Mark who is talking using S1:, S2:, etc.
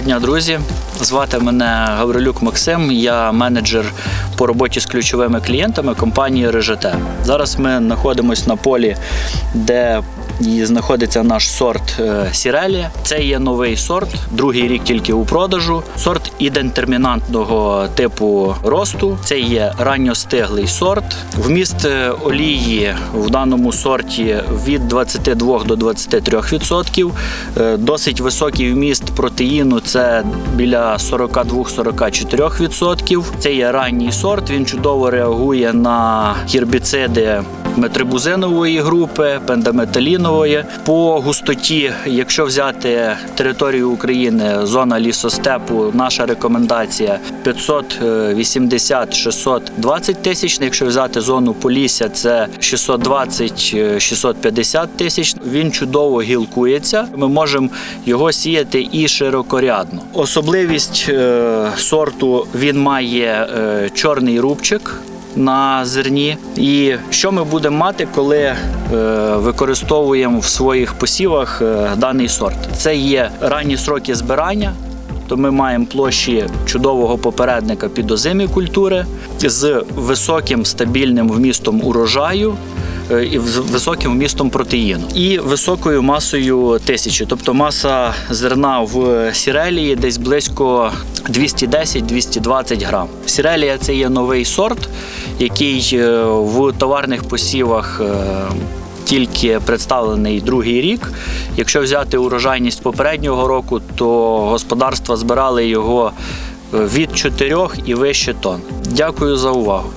S1: дня, друзі. Звати мене Гаврилюк Максим. Я менеджер по роботі з ключовими клієнтами компанії Режете. Зараз ми знаходимося на полі, де знаходиться наш сорт е, Сірелія. Це є новий сорт, другий рік тільки у продажу. Сорт ідентермінантного типу росту. Це є ранньостиглий сорт. Вміст е, олії в даному сорті від 22 до 23%. Е, Досить високий вміст протеїну це біля 42-44%. Це є ранній сорт. Він чудово реагує на гербіциди метрибузинової групи, пендаметалінової. По густоті, якщо взяти територію України, зона лісостепу, наша рекомендація 580-620 тисяч. Якщо взяти зону Полісся, це 620-650 тисяч. Він чудово гілкується. Ми можемо його сіяти і широкорядно. Особливість е, сорту він має е, чорний рубчик на зерні. І що ми будемо мати, коли е, використовуємо в своїх посівах е, даний сорт? Це є ранні сроки збирання. То ми маємо площі чудового попередника підозимі культури з високим стабільним вмістом урожаю і з високим вмістом протеїну і високою масою тисячі. Тобто маса зерна в сірелії десь близько 210-220 грам. Сірелія це є новий сорт, який е, в товарних посівах. е, Тільки представлений другий рік. Якщо взяти урожайність попереднього року, то господарства збирали його е, від 4 і вище тонн. Дякую за увагу.